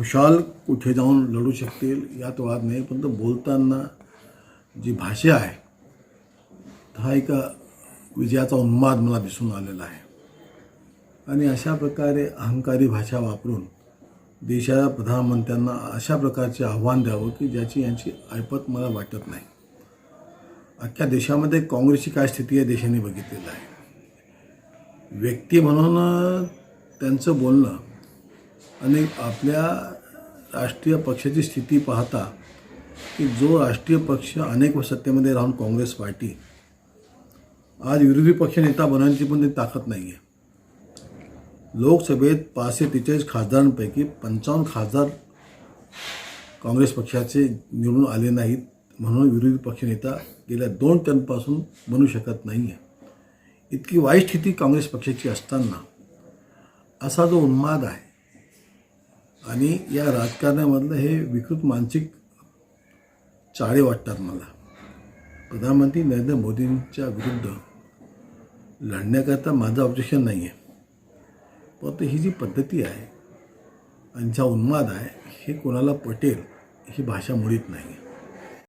खुशाल कुठे जाऊन लढू शकतील यात वाद नाही पण तो बोलताना जी भाषा आहे हा एक विजयाचा उन्माद मला दिसून आलेला आहे. आणि अशा प्रकारे अहंकारी भाषा वापरून देशाच्या प्रधानमंत्र्यांना अशा प्रकारचे आव्हान द्यावं की ज्याची यांची ऐपत मला वाटत नाही. अख्ख्या देशामध्ये काँग्रेसची काय स्थिती आहे देशाने बघितलेलं आहे. व्यक्ती म्हणून त्यांचं बोलणं आणि आपल्या राष्ट्रीय पक्षाची स्थिती पाहता की जो राष्ट्रीय पक्ष अनेक सत्तेमध्ये राहून काँग्रेस पार्टी आज विरोधी पक्ष नेता बनवण्याची पण ती ताकद नाही आहे लोकसभेत पाचशे त्रेचाळीस खासदारांपैकी पंचावन्न खासदार काँग्रेस पक्षाचे निवडून आले नाहीत म्हणून विरोधी पक्षनेता गेल्या दोन टनपासून बनू शकत नाही आहे इतकी वाईट स्थिती काँग्रेस पक्षाची असताना असा जो उन्माद आहे आणि या राजकारणामधलं हे विकृत मानसिक चाळे वाटतात मला. प्रधानमंत्री नरेंद्र मोदींच्या विरुद्ध लढण्याकरता माझं ऑब्जेक्शन नाही आहे परंतु ही जी पद्धती आहे आणि ज्या उन्माद आहे हे कोणाला पटेल ही भाषा मुळीत नाही आहे